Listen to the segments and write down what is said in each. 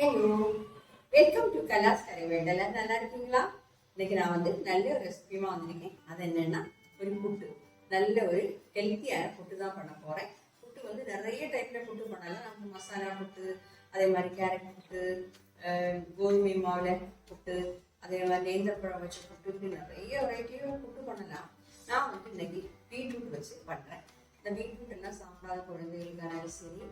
Hello welcome to கலாஸ் கரைவேட் எல்லாம் நல்லா இருக்கீங்களா? இன்னைக்கு நான் வந்து நல்ல ஒரு ரெசிபியுமா வந்திருக்கேன். அது என்னன்னா ஒரு புட்டு. நல்ல ஒரு ஹெல்த்தியான புட்டு தான் பண்ண போகிறேன் புட்டு வந்து நிறைய டைப்பில் புட்டு பண்ணலாம். நம்ம மசாலா புட்டு அதே மாதிரி கேரட் புட்டு கோதுமை மாவில் புட்டு அதே மாதிரி நேந்திரப்பழம் வச்சு புட்டு இப்படி நிறைய வெரைட்டியாக புட்டு பண்ணலாம். நான் வந்து இன்னைக்கு பீட்ரூட் வச்சு பண்ணுறேன் இந்த பீட்ரூட் எல்லாம் சாப்பிடாத குழந்தைகளுக்கானாலும் சரி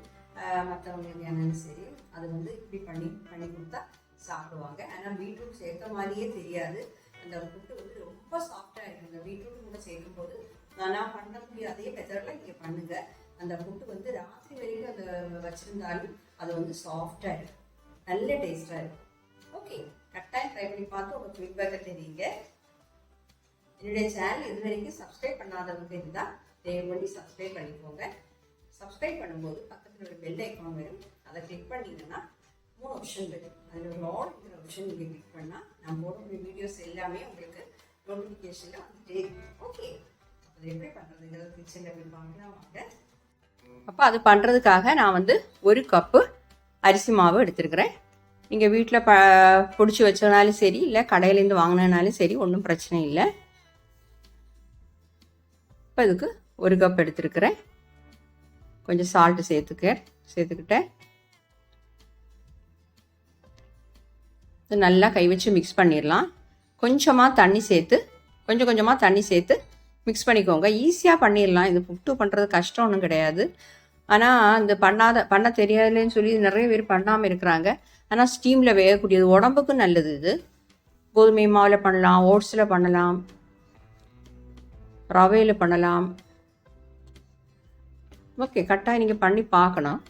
மற்றவங்களுக்கானாலும் சரி அது வந்து இப்படி பண்ணி பண்ணி கொடுத்தா சாப்பிடுவாங்க. ஆனால் பீட்ரூட் சேர்த்த மாதிரியே தெரியாது. அந்த புட்டு வந்து ரொம்ப சாஃப்டாக இருக்கும் அந்த பீட்ரூட் கூட சேர்க்கும் போது நான் பண்ண அதே மெத்தடில் நீங்கள் பண்ணுங்க. அந்த புட்டு வந்து ராத்திரி வரைக்கும் அதை வச்சுருந்தாலும் அது வந்து சாஃப்டாக இருக்கும் நல்ல டேஸ்டாக இருக்கும் ஓகே கட்டாயம் ட்ரை பண்ணி பார்த்து உங்கள் ஃபீட்பேக்கை தெரியுங்க. என்னுடைய சேனல் இது வரைக்கும் சப்ஸ்கிரைப் பண்ணாதவங்க இருந்தால் தயவு பண்ணி சப்ஸ்கிரைப் பண்ணிக்கோங்க. சப்ஸ்கிரைப் பண்ணும்போது பக்கத்தில் ஒரு பெல் ஐக்கான் வரும். அதை கிளிக் பண்ணிங்கன்னா மூணு ஆப்ஷன் வரும். அதில் ஒரு ஆல்ங்கிற ஆப்ஷன் நீங்கள் கிளிக் பண்ணால் நான் போடக்கூடிய வீடியோஸ் எல்லாமே உங்களுக்கு நோட்டிஃபிகேஷனில் வந்துட்டே ஓகே அது எப்படி பண்ணுறதுங்கிறது கிச்சனில் போய் வாங்கினா வாங்க. அப்போ அது பண்ணுறதுக்காக நான் வந்து ஒரு கப்பு அரிசி மாவு எடுத்துருக்கிறேன். நீங்கள் வீட்டில் ப பிடிச்சி வச்சனாலும் சரி இல்லை கடையிலேருந்து வாங்கினாலும் சரி ஒன்றும் பிரச்சனை இல்லை. இப்போ இதுக்கு ஒரு கப் எடுத்துருக்கிறேன். கொஞ்சம் சால்ட்டு சேர்த்துக்க சேர்த்துக்கிட்டேன். இது நல்லா கை வச்சு மிக்ஸ் பண்ணிடலாம். கொஞ்சமாக தண்ணி சேர்த்து கொஞ்சம் கொஞ்சமாக தண்ணி சேர்த்து மிக்ஸ் பண்ணிக்கோங்க. ஈஸியாக பண்ணிடலாம். இது புட்டு பண்ணுறது கஷ்டம் ஒன்றும் கிடையாது. ஆனால் இந்த பண்ணாத பண்ண தெரியாதுன்னு சொல்லி நிறைய பேர் பண்ணாமல் இருக்கிறாங்க. ஆனால் ஸ்டீமில் வேகக்கூடியது. உடம்புக்கும் நல்லது இது. கோதுமை மாவில் பண்ணலாம் ஓட்ஸில் பண்ணலாம் ரவையில் பண்ணலாம். ஓகே கட்டாயம் நீங்கள் பண்ணி பார்க்கணும்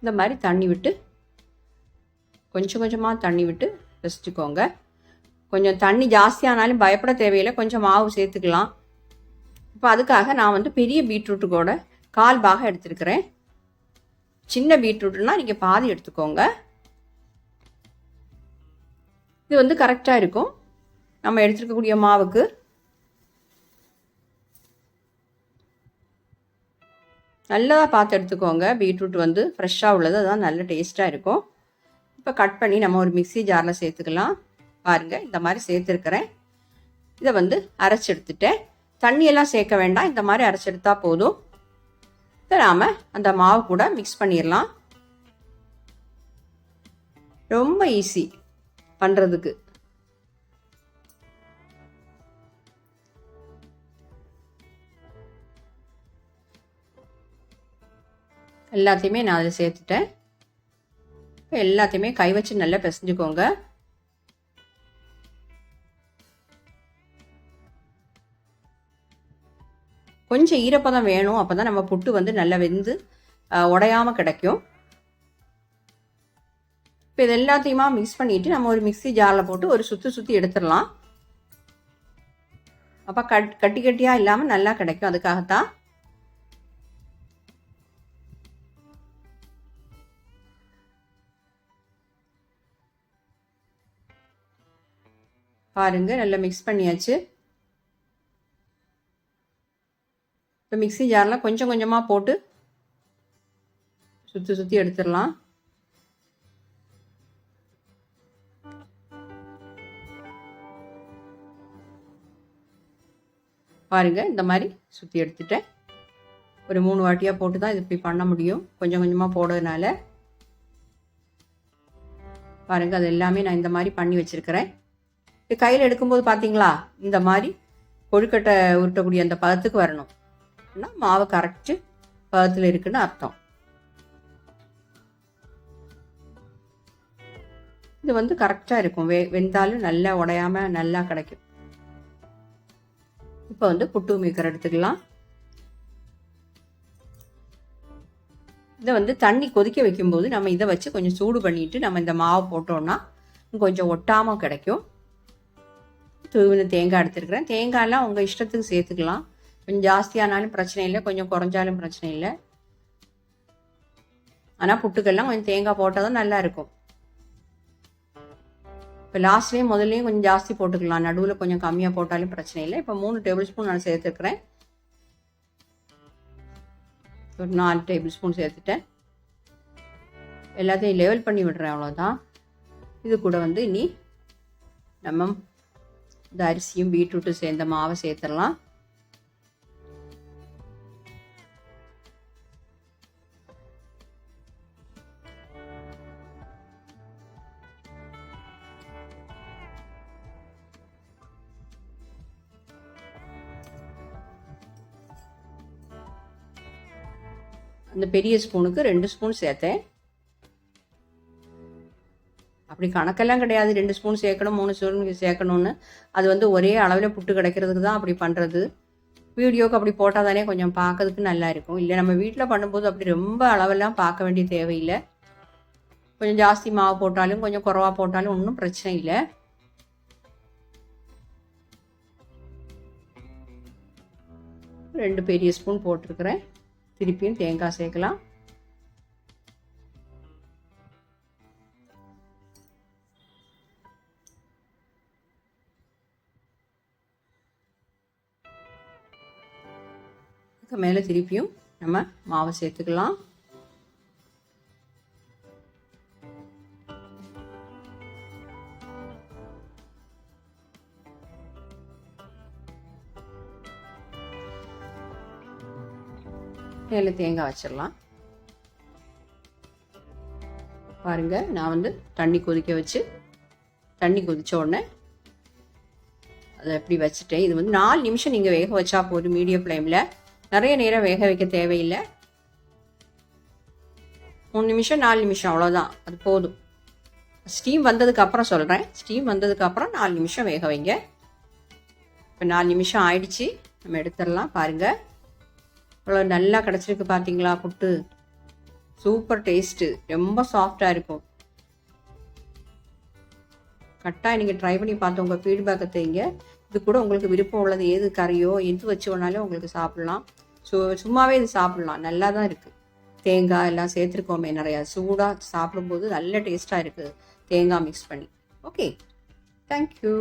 இந்த மாதிரி தண்ணி விட்டு கொஞ்சம் கொஞ்சமாக தண்ணி விட்டு ரசிச்சுக்கோங்க. கொஞ்சம் தண்ணி ஜாஸ்தியானாலும் பயப்பட தேவையில்லை. கொஞ்சம் மாவு சேர்த்துக்கலாம். இப்போ அதுக்காக நான் வந்து பெரிய பீட்ரூட்டு கூட கால் பாகம் எடுத்துருக்கிறேன். சின்ன பீட்ரூட்னா நீங்கள் பாதி எடுத்துக்கோங்க. இது வந்து கரெக்டாக இருக்கும். நம்ம எடுத்துருக்கக்கூடிய மாவுக்கு. நல்லதாக பார்த்து எடுத்துக்கோங்க. பீட்ரூட் வந்து ஃப்ரெஷ்ஷாக உள்ளது. அதுதான் நல்ல டேஸ்ட்டாக இருக்கும். இப்போ கட் பண்ணி நம்ம ஒரு மிக்ஸி ஜாரில் சேர்த்துக்கலாம். பாருங்கள் இந்த மாதிரி சேர்த்துருக்கிறேன். இதை வந்து அரைச்சி எடுத்துட்டேன். தண்ணியெல்லாம் சேர்க்க வேண்டாம். இந்த மாதிரி அரைச்செடுத்தா போதும். இதை நாம் அந்த மாவு கூட மிக்ஸ் பண்ணிடலாம். ரொம்ப ஈஸி பண்ணுறதுக்கு எல்லாத்தையுமே நான் அதில் சேர்த்துட்டேன். இப்போ எல்லாத்தையுமே கை வச்சு நல்லா பிசைஞ்சுக்கோங்க. கொஞ்சம் ஈரப்பதம் வேணும் அப்போ தான் நம்ம புட்டு வந்து நல்லா வெந்து உடையாமல் கிடைக்கும். இப்போ இது எல்லாத்தையுமா மிக்ஸ் பண்ணிவிட்டு நம்ம ஒரு மிக்ஸி ஜாரில் போட்டு ஒரு சுற்றி சுற்றி எடுத்துடலாம். அப்போ கட் கட்டி கட்டியாக இல்லாமல் நல்லா கிடைக்கும் அதுக்காகத்தான். பாருங்க நல்லா மிக்ஸ் பண்ணியாச்சு. இப்போ மிக்ஸி ஜாரில் கொஞ்சம் கொஞ்சமாக போட்டு சுற்றி சுற்றி எடுத்துடலாம். பாருங்க இந்த மாதிரி சுற்றி எடுத்துட்டேன். ஒரு மூணு வாட்டியாக போட்டு தான் இது இப்படி பண்ண முடியும். கொஞ்சம் கொஞ்சமாக போடுறதுனால. பாருங்க அது எல்லாமே நான் இந்த மாதிரி பண்ணி வச்சுருக்கிறேன். கையில் எடுக்கும்போது பார்த்தீங்களா இந்த மாதிரி கொழுக்கட்டை உருட்டக்கூடிய அந்த பதத்துக்கு வரணும். அப்படின்னா மாவு பதத்தில் இருக்குன்னு அர்த்தம். இது வந்து கரெக்டாக இருக்கும். வெ வெந்தாலும் நல்லா உடையாமல் நல்லா கிடைக்கும். இப்போ வந்து புட்டு மீக்கர் எடுத்துக்கலாம். இதை வந்து தண்ணி கொதிக்க வைக்கும்போது நம்ம இதை வச்சு கொஞ்சம் சூடு பண்ணிட்டு நம்ம இந்த மாவு போட்டோம்னா கொஞ்சம் ஒட்டாமல் கிடைக்கும். தூவின தேங்காய் எடுத்துருக்கிறேன். தேங்காயெல்லாம் உங்கள் இஷ்டத்துக்கு சேர்த்துக்கலாம். கொஞ்சம் ஜாஸ்தியானாலும் பிரச்சனை இல்லை. கொஞ்சம் குறைஞ்சாலும் பிரச்சனை இல்லை. ஆனால் புட்டுக்கெல்லாம் கொஞ்சம் தேங்காய் போட்டால் தான் நல்லா இருக்கும். இப்போ லாஸ்ட்லேயும் முதல்லையும் கொஞ்சம் ஜாஸ்தி போட்டுக்கலாம். நடுவில் கொஞ்சம் கம்மியாக போட்டாலும் பிரச்சனை இல்லை. இப்போ மூணு டேபிள் ஸ்பூன் நான் சேர்த்துருக்குறேன் ஒரு நாலு டேபிள் ஸ்பூன் சேர்த்துட்டேன். எல்லாத்தையும் லெவல் பண்ணி விடுறேன் அவ்வளோதான் இது கூட வந்து இனி நம்ம இந்த அரிசியும் பீட்ரூட்டும் சேர்ந்த மாவை சேர்த்துடலாம். அந்த பெரிய ஸ்பூனுக்கு ரெண்டு ஸ்பூன் சேர்த்தேன். அப்படி கணக்கெல்லாம் கிடையாது. ரெண்டு ஸ்பூன் சேர்க்கணும் மூணு ஸ்பூன் சேர்க்கணும்னு. அது வந்து ஒரே அளவில் புட்டு கிடைக்கிறதுக்கு தான் அப்படி பண்ணுறது வீடியோக்கு அப்படி போட்டால் தானே கொஞ்சம் பார்க்கறதுக்கு நல்லா இருக்கும். இல்லை நம்ம வீட்டில் பண்ணும்போது அப்படி ரொம்ப அளவெல்லாம் பார்க்க வேண்டிய தேவையில்லை. கொஞ்சம் ஜாஸ்தி மாவு போட்டாலும் கொஞ்சம் குறவாக போட்டாலும் ஒன்றும் பிரச்சனை இல்லை. ரெண்டு பெரிய ஸ்பூன் போட்டிருக்கிறேன். திருப்பியும் தேங்காய் சேர்க்கலாம். அதுக்கு மேலே திருப்பியும் நம்ம மாவை சேர்த்துக்கலாம். மேலே தேங்காய் வச்சிடலாம். பாருங்க நான் வந்து தண்ணி கொதிக்க வச்சு தண்ணி கொதிச்ச உடனே அதை எப்படி வச்சுட்டேன். இது வந்து நாலு நிமிஷம் நீங்கள் வேக வச்சா போதும் மீடியம் ஃப்ளேமில். நிறைய நேரம் வேக வைக்க தேவையில்லை. மூணு நிமிஷம் நாலு நிமிஷம் அவ்வளோதான் அது போதும். ஸ்டீம் வந்ததுக்கப்புறம் சொல்கிறேன் ஸ்டீம் வந்ததுக்கப்புறம் நாலு நிமிஷம் வேக வைங்க. இப்போ நாலு நிமிஷம் ஆயிடுச்சு. நம்ம எடுத்துடலாம் பாருங்கள் இவ்வளோ நல்லா கிடச்சிருக்கு பார்த்தீங்களா புட்டு? Super taste. ரொம்ப சாஃப்டாக இருக்கும். கரெக்டாக நீங்கள் ட்ரை பண்ணி பார்த்து உங்கள் ஃபீட்பேக்கை தேங்க இது கூட உங்களுக்கு விருப்பம் உள்ளது. எது கறியோ எது வச்சு வேணாலும் உங்களுக்கு சாப்பிட்லாம். ஸோ சும்மாவே இது சாப்பிட்லாம். நல்லா தான் இருக்குது தேங்காய் எல்லாம் சேர்த்துருக்கோமே நிறையா. சூடாக சாப்பிடும்போது நல்ல டேஸ்ட்டாக இருக்குது தேங்காய் மிக்ஸ் பண்ணி. Okay thank you